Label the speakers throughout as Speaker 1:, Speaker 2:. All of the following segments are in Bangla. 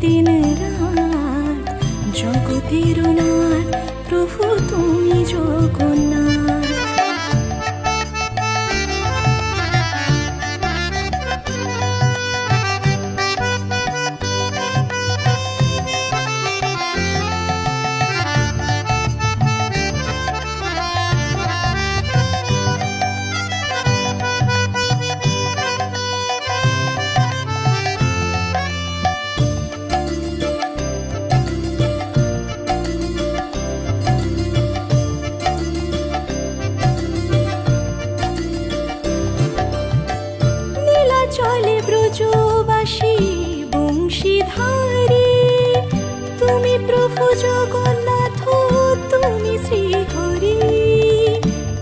Speaker 1: দিন রাত জগতের নাথ প্রভু তুমি জগন্নাথ। জগন্নাথ, তুমি শ্রীহরি।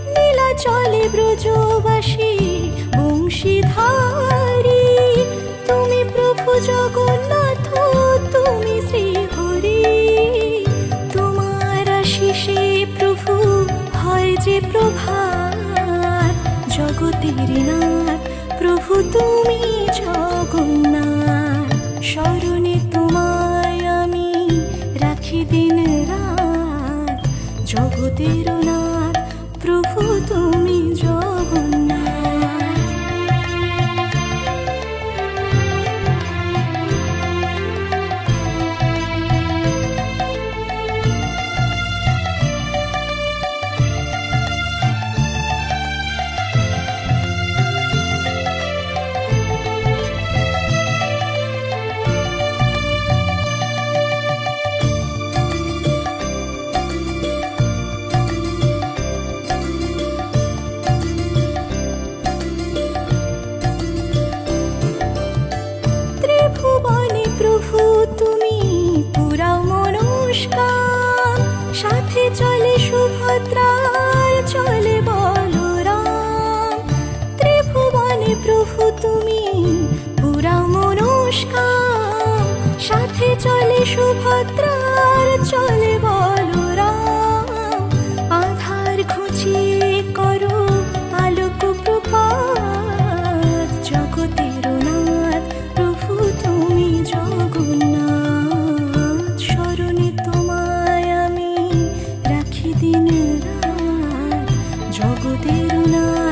Speaker 1: নীলাচলে ব্রজবাসী, বংশীধারী। তুমি প্রভু জগন্নাথ, তুমি শ্রীহরি। তোমার আশিসে প্রভু হয় যে প্রভাত। জগতের নাথ, প্রভু তুমি জগন্নাথ। স্মরণে সুভদ্রার চলে বলরাম ত্রিভুবনে প্রভু তুমি পুরা মনস্কার সাথে চলে সুভদ্রার চলে জগতের